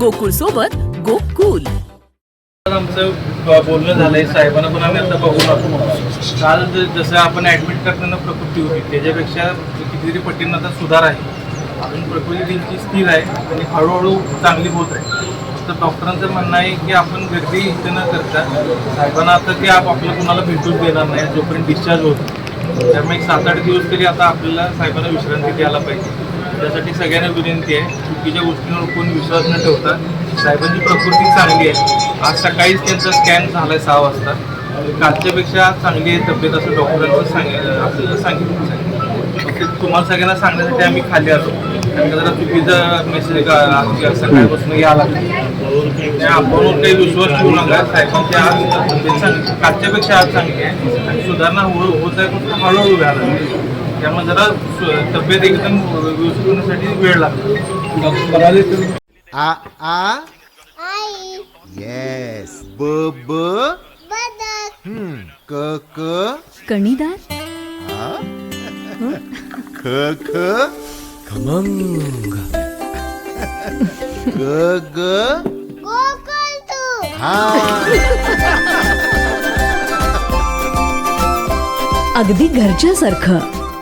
गोकुळ सोबत गोकुल. आमचं बोलणं झालंय साहेबांना पण आम्ही आता बघून आलो काल जसं आपण ऍडमिट करताना प्रकृती होती त्याच्यापेक्षा कितीतरी पटीनं आता सुधार आहे. अजून प्रकृती त्यांची स्थिर आहे आणि हळूहळू चांगली होत आहे. फक्त डॉक्टरांचं म्हणणं आहे की आपण गर्दी इथे न करता साहेबांना आता ते आप आपल्याला कुणाला भेटूच देणार नाही जोपर्यंत डिस्चार्ज होत त्यामुळे एक सात आठ दिवस तरी आता आपल्याला साहेबांना विश्रांती द्यायला पाहिजे. त्यासाठी सगळ्यांना विनंती आहे. चुकीच्या गोष्टींवर कोण विश्वास न ठेवता साहेबांची प्रकृती चांगली आहे. आज सकाळीच त्यांचा स्कॅन झालाय सहा वाजता. कालच्यापेक्षा चांगली आहे तब्येत असं डॉक्टरांचं सांगितलं आपल्याला सांगितलं फक्त तुम्हाला सगळ्यांना सांगण्यासाठी आम्ही खाली आलो. कारण जरा चुकीचा मेसेज सकाळपासून यायला लागला. आपण काही विश्वास ठेवू नका. साहेबांची आज कालच्यापेक्षा आज चांगली आहे. आणि सुधारणा हो-, होत आहे फक्त हळूहळू व्हायला त्यामुळे जरा तब्येत एकदम व्यवस्थित होण्यासाठी वेळ लागतो. आ आ? आई. येस ब ब? बदक. हम्म. क क? कणीदार? आ? ख ख? खमंग. ग ग? हा. अगदी घरच्यासारखं.